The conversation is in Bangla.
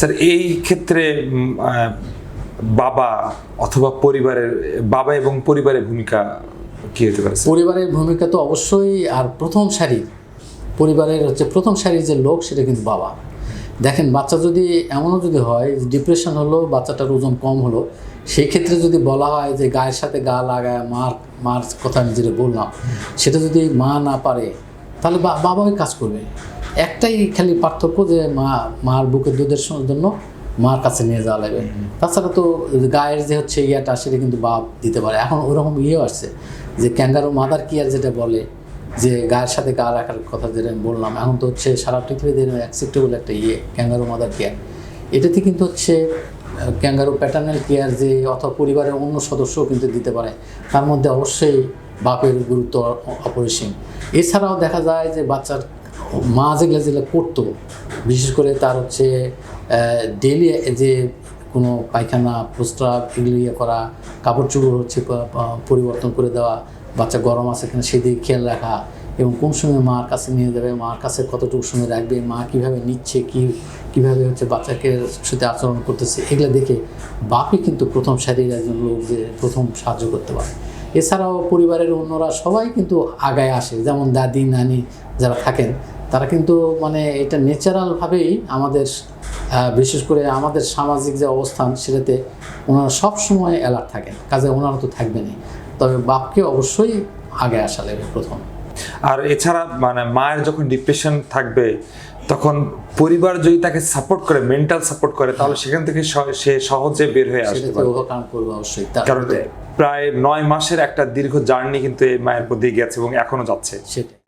স্যার, এই ক্ষেত্রে বাবা অথবা পরিবারের, বাবা এবং পরিবারের ভূমিকা কি হতে পারে পরিবারের ভূমিকা তো অবশ্যই, আর প্রথম সারির পরিবারের হচ্ছে প্রথম সারির যে লোক, সেটা কিন্তু বাবা। দেখেন, বাচ্চা যদি এমনও যদি হয় ডিপ্রেশন হলো, বাচ্চাটার ওজন কম হলো, সেই ক্ষেত্রে যদি বলা হয় যে গায়ের সাথে গা লাগায়, মার মার কথা আমি যেটা বললাম, সেটা যদি মা না পারে, তাহলে বা- বাবাই কাজ করবে। একটাই খালি পার্থক্য যে মা মার বুকের দুধের জন্য মার কাছে নিয়ে যাওয়া লাগবে তাছাড়া তো গায়ের যে হচ্ছে ইয়েটা সেটা কিন্তু বাপ দিতে পারে। এখন ওরকম ইয়েও আসছে যে ক্যাঙ্গারো মাদার কেয়ার যেটা বলে যে গায়ের সাথে গা রাখার কথা যেটা আমি বললাম। এখন তো হচ্ছে সারা পৃথিবীতে অ্যাকসেপ্টেবল একটা ইয়ে ক্যাঙ্গারো মাদার কেয়ার এটাতে কিন্তু হচ্ছে ক্যাঙ্গারো প্যাটার্নাল কেয়ার যে অথবা পরিবারের অন্য সদস্যও কিন্তু দিতে পারে। তার মধ্যে অবশ্যই বাপের গুরুত্ব অপরিসীম। এছাড়াও দেখা যায় যে বাচ্চার মা যেগুলো যেগুলো করতো, বিশেষ করে তার হচ্ছে ডেলি যে কোনো পায়খানা প্রস্রাব এগুলো ইয়ে করা, কাপড় চোপড় হচ্ছে পরিবর্তন করে দেওয়া, বাচ্চা গরম আছে কিনা সেদিকে খেয়াল রাখা এবং কোন সময় মার কাছে নিয়ে যাবে, মার কাছে কতটুকু সময় রাখবে, মা কীভাবে নিচ্ছে, কি, কীভাবে হচ্ছে বাচ্চাকে সাথে আচরণ করতেছে, এগুলো দেখে বাপই কিন্তু প্রথম সারির একজন লোক যে প্রথম সাহায্য করতে পারে। এছাড়াও পরিবারের অন্যরা সবাই কিন্তু আগায় আসে, যেমন দাদি, নানি যারা থাকেন তারা কিন্তু মানে এটা ন্যাচারালভাবেই আমাদের বিশেষ করে আমাদের সামাজিক যে অবস্থান সেটাতে ওনারা সবসময় অ্যালার্ট থাকেন। কাজে ওনারা তো থাকবেনই। তবে বাপকে অবশ্যই আগে আসা লাগবে প্রথম। আর এছাড়া মানে মায়ের যখন ডিপ্রেশন থাকবে তখন পরিবার যদি তাকে সাপোর্ট করে মেন্টাল সাপোর্ট করে তাহলে সেখান থেকে সে সহজে বের হয়ে তার কারণ প্রায় নয় মাসের একটা দীর্ঘ জার্নি কিন্তু এই মায়ের প্রতি গেছে এবং এখনও যাচ্ছে। সেটাই।